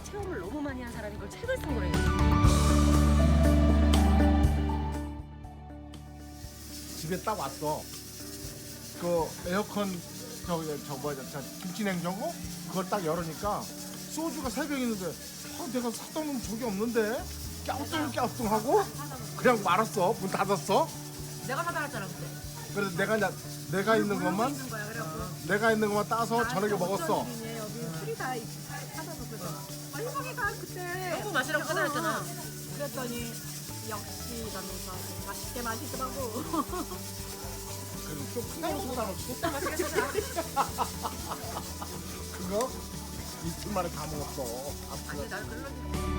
그, 그 체험을 너무 많이 한 사람이 그걸 책을 쓴 거래요. 집에 딱 왔어. 그 에어컨 저기 저 뭐야 저 김치 냉장고 그걸 딱 열으니까 소주가 세 병 있는데 아, 내가 사던 적이 없는데 깨우뚱깨우뚱하고 그냥 말았어 문 닫았어. 내가 사다 놨잖아 그때. 그래서 내가 이제 내가 있는 것만 있는 거야 그래갖고. 내가 있는 것만 따서 저녁에 먹었어. 여기 술이 다사 너무 마시라고 사다 놨잖아. 그랬더니 역시 이러면서 맛있게 마시더라고. 그리고 좀큰 걸로 쏟아 놓고 맛있게. 그거 이틀 만에 다 먹었어. 아니 난 그런 줄